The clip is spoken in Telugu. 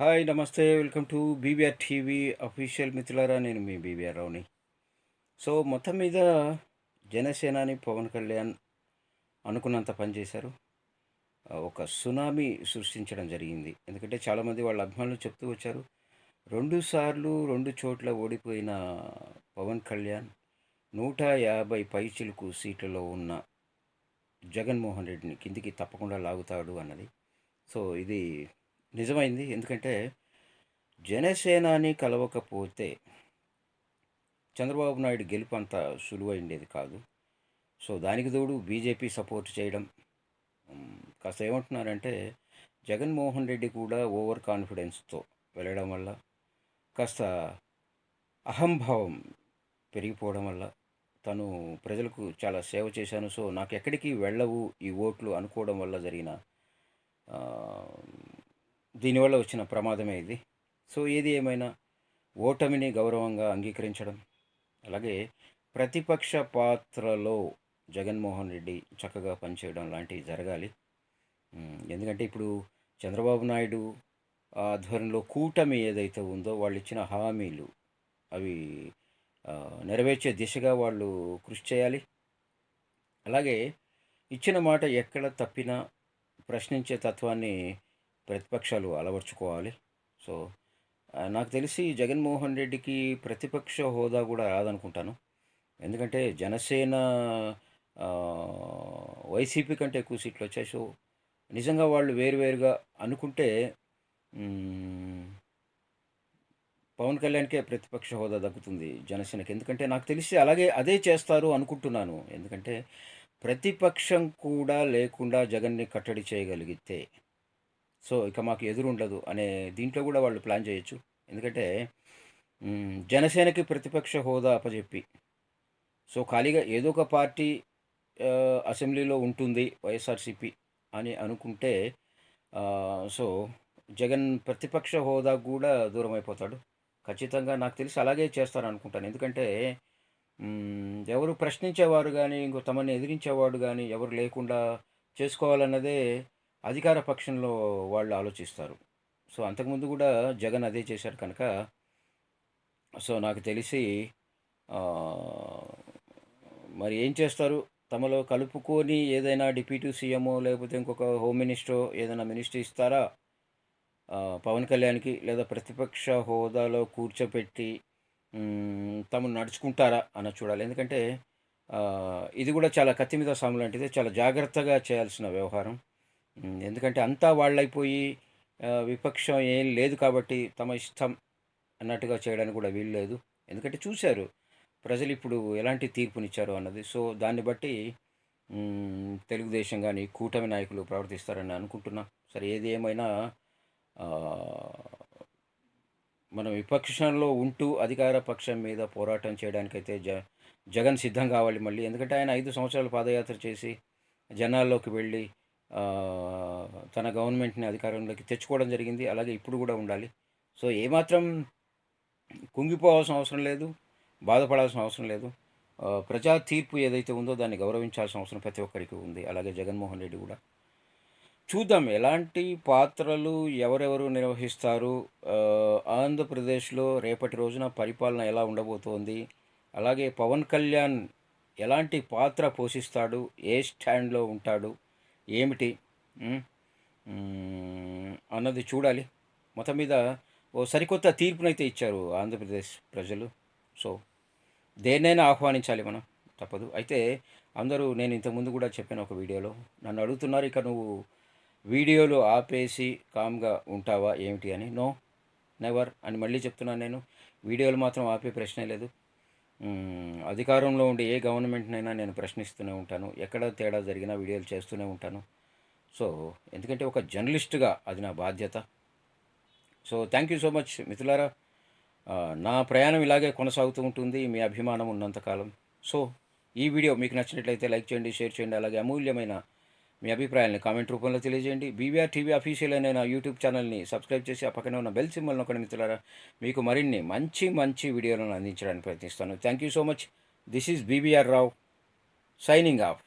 హాయ్ నమస్తే. Welcome to BBR TV official మిత్రులారా నేను మీ బీబీఆర్ రావుని. సో మొత్తం మీద జనసేనాని పవన్ కళ్యాణ్ అనుకున్నంత పనిచేశారు ఒక సునామీ సృష్టించడం జరిగింది. ఎందుకంటే చాలామంది వాళ్ళ అభిమానులు చెప్తూ వచ్చారు రెండు సార్లు రెండు చోట్ల ఓడిపోయిన పవన్ కళ్యాణ్ నూట యాభై పైచిలుకు సీట్లలో ఉన్న జగన్మోహన్ రెడ్డిని కిందికి తప్పకుండా లాగుతాడు అన్నది. సో ఇది నిజమైంది. ఎందుకంటే జనసేనాని కలవకపోతే చంద్రబాబు నాయుడు గెలుపు అంత సులువైండేది కాదు. సో దానికి తోడు బీజేపీ సపోర్ట్ చేయడం. కాస్త ఏమంటున్నారంటే జగన్మోహన్ రెడ్డి కూడా ఓవర్ కాన్ఫిడెన్స్తో వెళ్ళడం వల్ల కాస్త అహంభావం పెరిగిపోవడం వల్ల తను ప్రజలకు చాలా సేవ చేశాను. సో నాకు ఎక్కడికి వెళ్ళవు ఈ ఓట్లు అనుకోవడం వల్ల జరిగిన దీనివల్ల వచ్చిన ప్రమాదమే ఇది. సో ఏది ఏమైనా ఓటమిని గౌరవంగా అంగీకరించడం అలాగే ప్రతిపక్ష పాత్రలో జగన్మోహన్ రెడ్డి చక్కగా పనిచేయడం లాంటివి జరగాలి. ఎందుకంటే ఇప్పుడు చంద్రబాబు నాయుడు ఆధ్వర్యంలో కూటమి ఏదైతే ఉందో వాళ్ళు ఇచ్చిన హామీలు అవి నెరవేర్చే దిశగా వాళ్ళు కృషి చేయాలి. అలాగే ఇచ్చిన మాట ఎక్కడ తప్పినా ప్రశ్నించే తత్వాన్ని ప్రతిపక్షాలు అలవర్చుకోవాలి. సో నాకు తెలిసి జగన్మోహన్ రెడ్డికి ప్రతిపక్ష హోదా కూడా రాదనుకుంటాను. ఎందుకంటే జనసేన వైసీపీ కంటే ఎక్కువ సీట్లు వచ్చాయి. సో నిజంగా వాళ్ళు వేరువేరుగా అనుకుంటే పవన్ కళ్యాణ్కే ప్రతిపక్ష హోదా దక్కుతుంది జనసేనకి. ఎందుకంటే నాకు తెలిసి అలాగే అదే చేస్తారు అనుకుంటున్నాను. ఎందుకంటే ప్రతిపక్షం కూడా లేకుండా జగన్ని కట్టడి చేయగలిగితే సో ఇక మాకు ఎదురు ఉండదు అనే దీంట్లో కూడా వాళ్ళు ప్లాన్ చేయొచ్చు. ఎందుకంటే జనసేనకి ప్రతిపక్ష హోదా అప్పచెప్పి సో ఖాళీగా ఏదో ఒక పార్టీ అసెంబ్లీలో ఉంటుంది వైఎస్ఆర్సీపీ అని అనుకుంటే సో జగన్ ప్రతిపక్ష హోదా కూడా దూరం అయిపోతాడు ఖచ్చితంగా నాకు తెలిసి అలాగే చేస్తారు అనుకుంటాను ఎందుకంటే ఎవరు ప్రశ్నించేవారు కానీ ఇంకో తమని ఎదిరించేవాడు కానీ ఎవరు లేకుండా చేసుకోవాలన్నదే అధికార పక్షంలో వాళ్ళు ఆలోచిస్తారు. సో అంతకుముందు కూడా జగన్ అదే చేశారు కనుక సో నాకు తెలిసి మరి ఏం చేస్తారు? తమలో కలుపుకొని ఏదైనా డిప్యూటీ సీఎమో లేకపోతే ఇంకొక హోమ్ మినిస్టర్ ఏదైనా మినిస్టర్ ఇస్తారా? పవన్ కళ్యాణ్కి లేదా ప్రతిపక్ష హోదాలో కూర్చోపెట్టి తమను నడుచుకుంటారా అన్న చూడాలి. ఎందుకంటే ఇది కూడా చాలా కత్తి మీద సాము లాంటిది. చాలా జాగ్రత్తగా చేయాల్సిన వ్యవహారం. ఎందుకంటే అంతా వాళ్ళైపోయి విపక్షం ఏం లేదు కాబట్టి తమ ఇష్టం అన్నట్టుగా చేయడానికి కూడా వీలు లేదు. ఎందుకంటే చూశారు ప్రజలు ఇప్పుడు ఎలాంటి తీర్పునిచ్చారు అన్నది. సో దాన్ని బట్టి తెలుగుదేశం కానీ కూటమి నాయకులు ప్రవర్తిస్తారని అనుకుంటున్నా. సరే ఏది ఏమైనా మనం విపక్షంలో ఉంటూ అధికార పక్షం మీద పోరాటం చేయడానికైతే జ జగన్ సిద్ధం కావాలి మళ్ళీ. ఎందుకంటే ఆయన ఐదు సంవత్సరాలు పాదయాత్ర చేసి జనాల్లోకి వెళ్ళి తన గవర్నమెంట్ని అధికారంలోకి తెచ్చుకోవడం జరిగింది. అలాగే ఇప్పుడు కూడా ఉండాలి. సో ఏమాత్రం కుంగిపోవాల్సిన అవసరం లేదు బాధపడాల్సిన అవసరం లేదు. ప్రజా తీర్పు ఏదైతే ఉందో దాన్ని గౌరవించాల్సిన అవసరం ప్రతి ఒక్కరికి ఉంది. అలాగే జగన్మోహన్ రెడ్డి కూడా. చూద్దాం ఎలాంటి పాత్రలు ఎవరెవరు నిర్వహిస్తారు. ఆంధ్రప్రదేశ్లో రేపటి రోజున పరిపాలన ఎలా ఉండబోతోంది. అలాగే పవన్ కళ్యాణ్ ఎలాంటి పాత్ర పోషిస్తాడు. ఏ స్టాండ్లో ఉంటాడు. ఏమిటి? అన్నది చూడాలి. మొత్తం మీద ఓ సరికొత్త తీర్పునైతే ఇచ్చారు ఆంధ్రప్రదేశ్ ప్రజలు. సో దేన్నైనా ఆహ్వానించాలి మనం. తప్పదు. అయితే అందరూ నేను ఇంతకుముందు కూడా చెప్పాను ఒక వీడియోలో. నన్ను అడుగుతున్నారు ఇక నువ్వు వీడియోలు ఆపేసి కామ్గా ఉంటావా? ఏమిటి? అని. నో నెవర్ అని మళ్ళీ చెప్తున్నాను నేను. వీడియోలు మాత్రం ఆపే ప్రశ్నే లేదు. అధికారంలో ఉండే ఏ గవర్నమెంట్నైనా నేను ప్రశ్నిస్తూనే ఉంటాను. ఎక్కడ తేడా జరిగినా వీడియోలు చేస్తూనే ఉంటాను. సో ఎందుకంటే ఒక జర్నలిస్ట్గా అది నా బాధ్యత. So thank you so much మిత్రులారా. నా ప్రయాణం ఇలాగే కొనసాగుతూ ఉంటుంది మీ అభిమానం ఉన్నంతకాలం. సో ఈ వీడియో మీకు నచ్చినట్లయితే లైక్ చేయండి షేర్ చేయండి అలాగే అమూల్యమైన మీ అభిప్రాయాలను కామెంట్ రూపంలో తెలియజేయండి. బీవీఆర్ టీవీ అఫీషియల్ అయిన నా యూట్యూబ్ ఛానల్ని సబ్స్క్రైబ్ చేసి ఆ పక్కనే ఉన్న బెల్ సింబల్ నొక్కడం మిత్రులారా. మీకు మరిన్ని మంచి మంచి వీడియోలను అందించడానికి ప్రయత్నిస్తాను. Thank you so much. This is BVR Rao signing off.